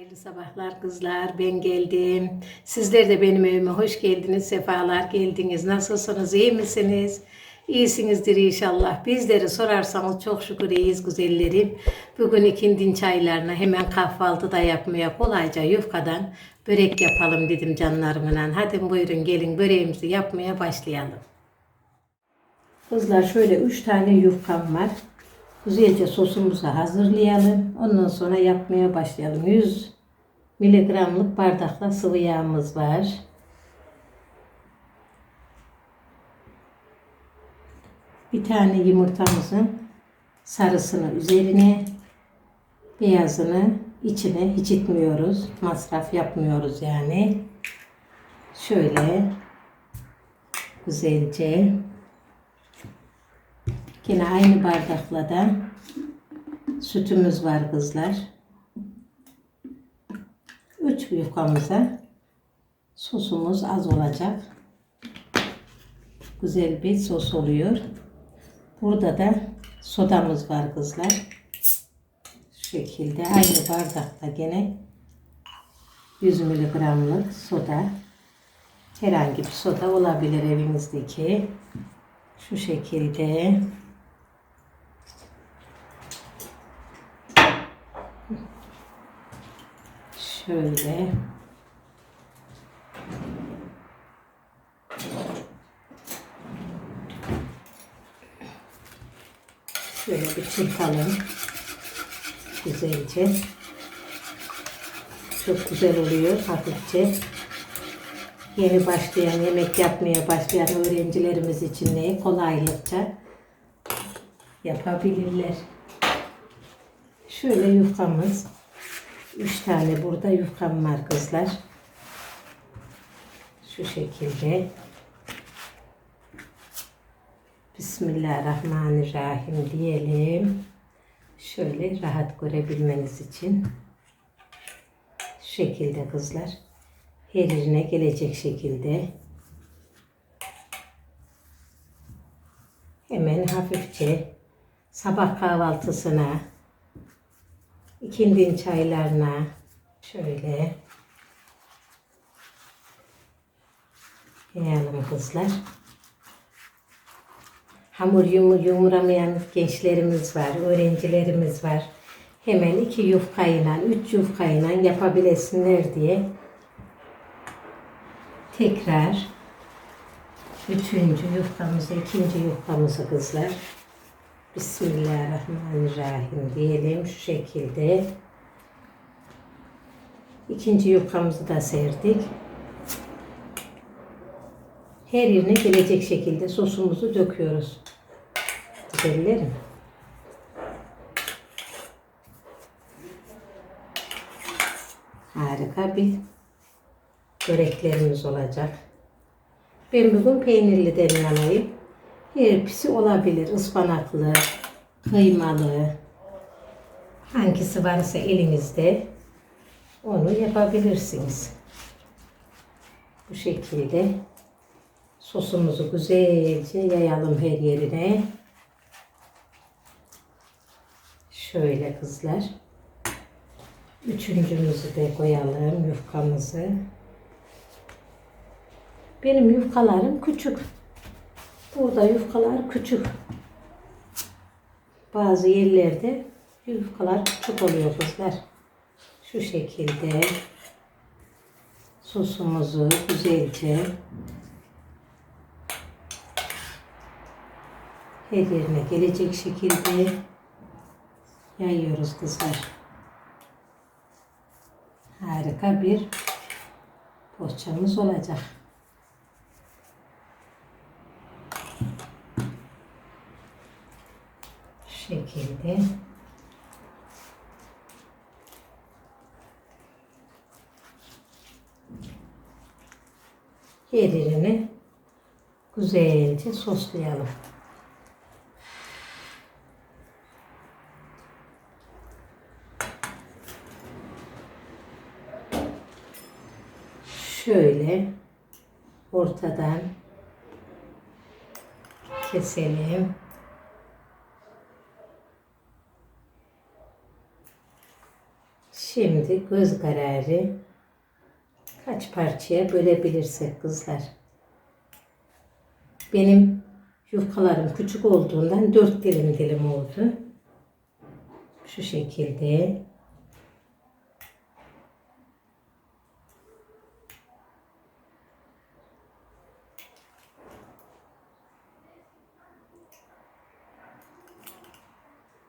Hayırlı sabahlar kızlar. Ben geldim. Sizler de benim evime hoş geldiniz. Sefalar geldiniz. Nasılsınız? iyi misiniz? İyisinizdir inşallah. Bizleri sorarsanız çok şükür iyiyiz güzellerim. Bugün ikindin çaylarına hemen kahvaltı da yapmaya kolayca yufkadan börek yapalım dedim canlarımla. Hadi buyurun gelin böreğimizi yapmaya başlayalım. Kızlar şöyle 3 tane yufkam var. Güzelce sosumuzu hazırlayalım. Ondan sonra yapmaya başlayalım. 100 miligramlık bardakla sıvı yağımız var. Bir tane yumurtamızın sarısını üzerine, beyazını içine hiç itmiyoruz. Masraf yapmıyoruz yani. Şöyle güzelce Yine aynı bardakla da sütümüz var kızlar. 3 yufkamıza sosumuz az olacak. Güzel bir sos oluyor. Burada da sodamız var kızlar. Şu şekilde aynı bardakta gene 100 miligramlık soda. Herhangi bir soda olabilir evinizdeki. Şu şekilde. Şöyle. Şöyle bir çırpalım. Güzelce. Çok güzel oluyor hafifçe. Yeni başlayan, yemek yapmaya başlayan öğrencilerimiz için ne kolaylıkça yapabilirler. Şöyle yufkamız. Üç tane burada yufkam var kızlar. Şu şekilde. Bismillahirrahmanirrahim diyelim. Şöyle rahat görebilmeniz için. Şu şekilde kızlar. Her yerine gelecek şekilde. Hemen hafifçe sabah kahvaltısına ikindin çaylarına şöyle yayalım kızlar. Hamur yum yumuramayan gençlerimiz var, öğrencilerimiz var. Hemen iki yufkayla, üç yufkayla yapabilesinler diye tekrar üçüncü yufkamızı, ikinci yufkamızı kızlar. Bismillahirrahmanirrahim diyelim şu şekilde. İkinci yufkamızı da serdik. Her yerine gelecek şekilde sosumuzu döküyoruz. Güzellerim. Harika bir böreklerimiz olacak. Ben bugün peynirliden yanayım. Her pisi olabilir. Ispanaklı, kıymalı. Hangisi varsa elinizde onu yapabilirsiniz. Bu şekilde sosumuzu güzelce yayalım her yerine. Şöyle kızlar. Üçüncümüzü de koyalım yufkamızı. Benim yufkalarım küçük. Burada yufkalar küçük. Bazı yerlerde yufkalar küçük oluyor kızlar. Şu şekilde sosumuzu güzelce her yerine gelecek şekilde yayıyoruz kızlar. Harika bir poğaçamız olacak. Şu şekilde yerini güzelce soslayalım. Şöyle ortadan keselim. Şimdi göz kararı kaç parçaya bölebilirsek kızlar. Benim yufkalarım küçük olduğundan dört dilim dilim oldu. Şu şekilde.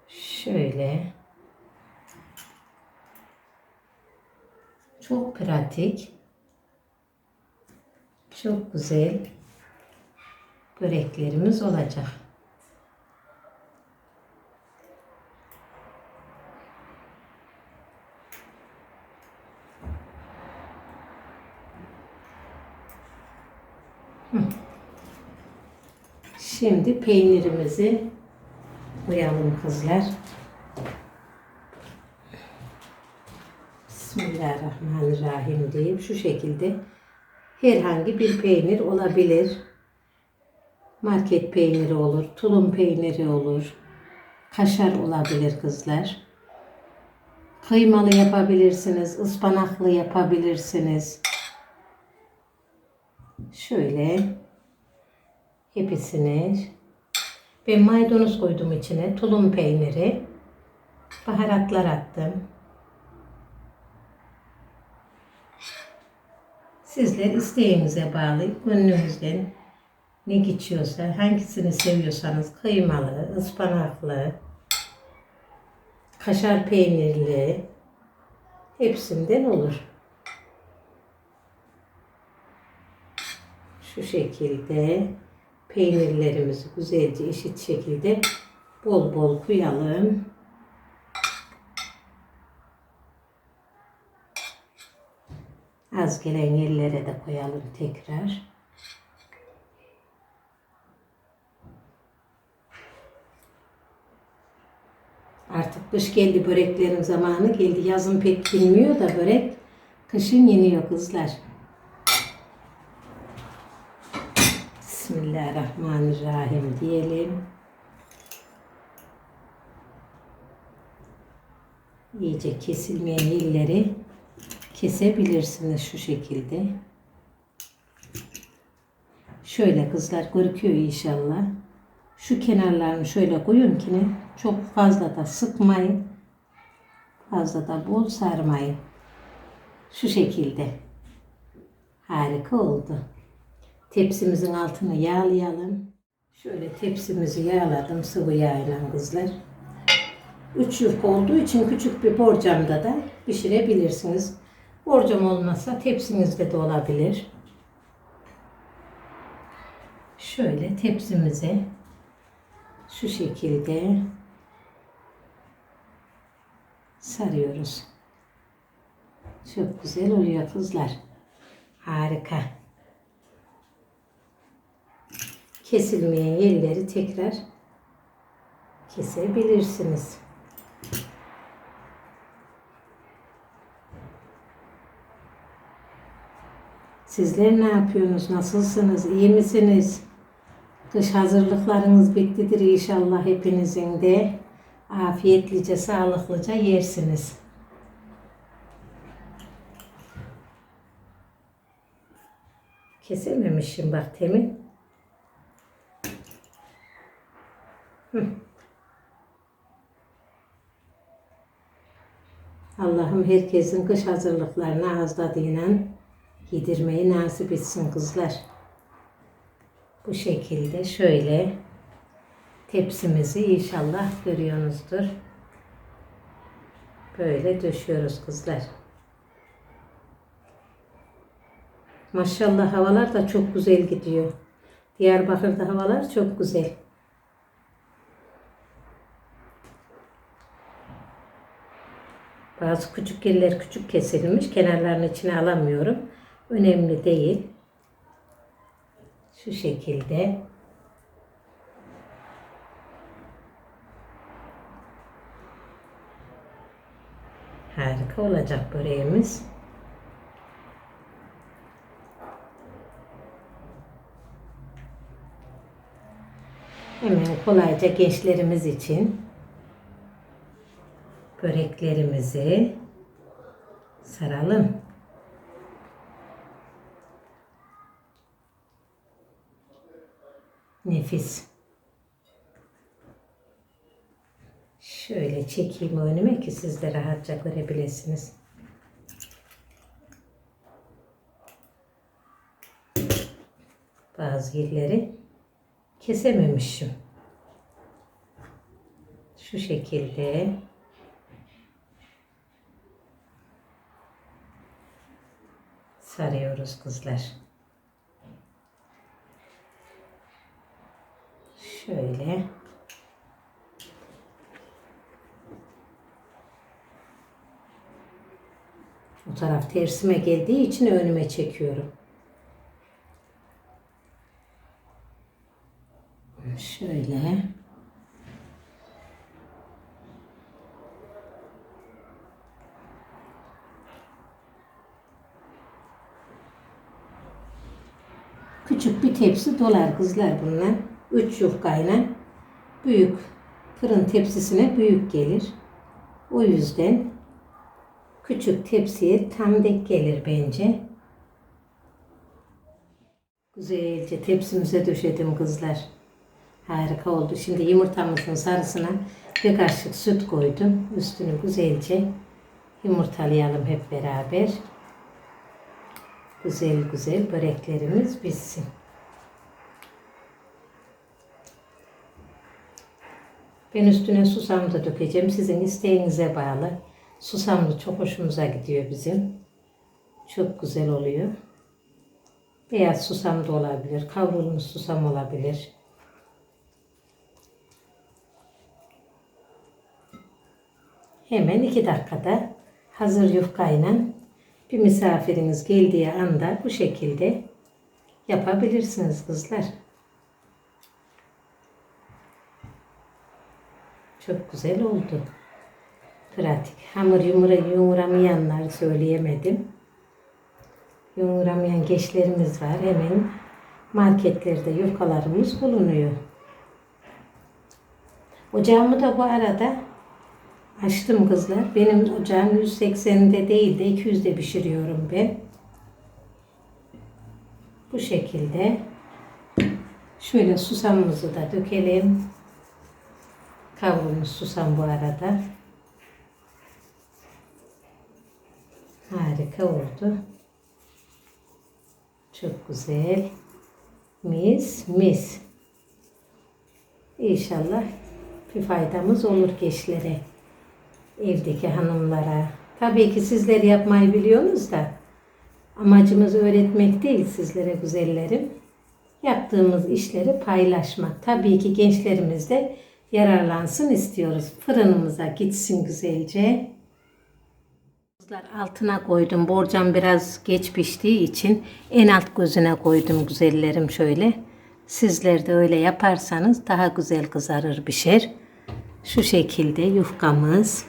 Şöyle. Çok pratik. Çok güzel böreklerimiz olacak. Şimdi peynirimizi koyalım kızlar. Bismillahirrahmanirrahim deyip şu şekilde herhangi bir peynir olabilir. Market peyniri olur, tulum peyniri olur, kaşar olabilir kızlar. Kıymalı yapabilirsiniz, ıspanaklı yapabilirsiniz. Şöyle hepsini ben maydanoz koydum içine, tulum peyniri, baharatlar attım. Sizler isteğinize bağlı, gönlünüzden ne geçiyorsa, hangisini seviyorsanız kıymalı, ıspanaklı, kaşar peynirli, hepsinden olur. Şu şekilde peynirlerimizi güzelce eşit şekilde bol bol koyalım. Az gelen yerlere de koyalım tekrar. Artık kış geldi böreklerin zamanı geldi. Yazın pek bilmiyor da börek kışın yeniyor kızlar. Bismillahirrahmanirrahim diyelim. İyice kesilmeyen yerleri kesebilirsiniz şu şekilde. Şöyle kızlar görüküyor inşallah. Şu kenarlarını şöyle koyun ki ne? Çok fazla da sıkmayın. Fazla da bol sarmayın. Şu şekilde. Harika oldu. Tepsimizin altını yağlayalım. Şöyle tepsimizi yağladım sıvı yağla kızlar. 3 yufka olduğu için küçük bir borcamda da pişirebilirsiniz. Borcam olmazsa tepsinizde de olabilir. Şöyle tepsimize şu şekilde sarıyoruz. Çok güzel oluyor kızlar. Harika. Kesilmeyen yerleri tekrar kesebilirsiniz. Sizler ne yapıyorsunuz? Nasılsınız? İyi misiniz? Kış hazırlıklarınız bittidir inşallah hepinizin de. Afiyetlice, sağlıklıca yersiniz. Kesememişim bak temin. Hı. Allah'ım herkesin kış hazırlıklarına az tadıyla yedirmeyi nasip etsin kızlar. Bu şekilde şöyle tepsimizi inşallah görüyorsunuzdur. Böyle döşüyoruz kızlar. Maşallah havalar da çok güzel gidiyor. Diyarbakır'da havalar çok güzel. Bazı küçük yerler küçük kesilmiş. Kenarlarını içine alamıyorum. Önemli değil. Şu şekilde. Harika olacak böreğimiz. Hemen kolayca gençlerimiz için böreklerimizi Saralım. Nefis. Şöyle çekeyim önüme ki siz de rahatça görebilirsiniz. Bazı yerleri kesememişim. Şu şekilde sarıyoruz kızlar. Şöyle. O taraf tersime geldiği için önüme çekiyorum. Şöyle. Küçük bir tepsi dolar kızlar bunlar. Üç yufkayla büyük fırın tepsisine büyük gelir. O yüzden küçük tepsiye tam denk gelir bence. Güzelce tepsimize döşedim kızlar. Harika oldu. Şimdi yumurtamızın sarısına bir kaşık süt koydum. Üstünü güzelce yumurtalayalım hep beraber. Güzel güzel böreklerimiz pişsin. Ben üstüne susam da dökeceğim. Sizin isteğinize bağlı. Susamlı çok hoşumuza gidiyor bizim. Çok güzel oluyor. Beyaz susam da olabilir. Kavrulmuş susam olabilir. Hemen iki dakikada hazır yufkayla bir misafiriniz geldiği anda bu şekilde yapabilirsiniz kızlar. Çok güzel oldu. Pratik. Hamur yumura yumuramayanlar söyleyemedim. Yumuramayan gençlerimiz var. Hemen marketlerde yufkalarımız bulunuyor. Ocağımı da bu arada açtım kızlar. Benim ocağım 180'de değil de 200'de pişiriyorum ben. Bu şekilde. Şöyle susamımızı da dökelim. Kavrulmuş susam bu arada. Harika oldu. Çok güzel. Mis mis. İnşallah bir faydamız olur gençlere. Evdeki hanımlara. Tabii ki sizler yapmayı biliyorsunuz da amacımız öğretmek değil sizlere güzellerim. Yaptığımız işleri paylaşmak. Tabii ki gençlerimiz de yararlansın istiyoruz. Fırınımıza gitsin güzelce. Altına koydum. Borcam biraz geç piştiği için en alt gözüne koydum güzellerim şöyle. Sizler de öyle yaparsanız daha güzel kızarır pişer. Şu şekilde yufkamız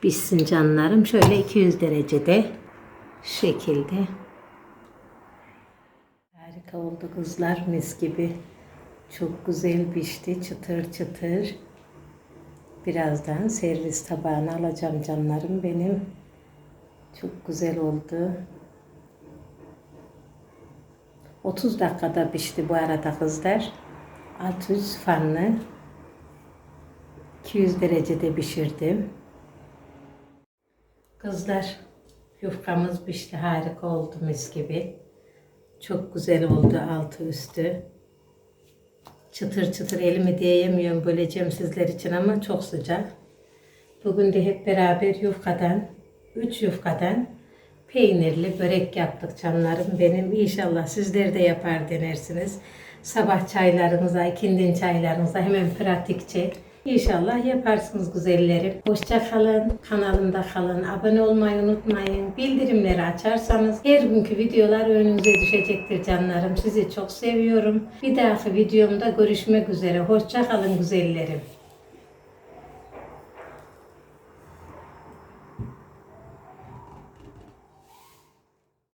pişsin canlarım. Şöyle 200 derecede şu şekilde. Harika oldu kızlar mis gibi. Çok güzel pişti çıtır çıtır. Birazdan servis tabağına alacağım canlarım benim. Çok güzel oldu. 30 dakikada pişti bu arada kızlar. 600 fanlı. 200 derecede pişirdim. Kızlar yufkamız pişti harika oldu mis gibi. Çok güzel oldu altı üstü. Çıtır çıtır elimi diyemiyorum böleceğim sizler için ama çok sıcak. Bugün de hep beraber yufkadan, 3 yufkadan peynirli börek yaptık canlarım benim. İnşallah sizler de yapar denersiniz. Sabah çaylarınıza, ikindin çaylarınıza hemen pratikçe. İnşallah yaparsınız güzellerim. Hoşça kalın, kanalımda kalın, abone olmayı unutmayın. Bildirimleri açarsanız her günkü videolar önünüze düşecektir canlarım. Sizi çok seviyorum. Bir dahaki videomda görüşmek üzere. Hoşça kalın güzellerim.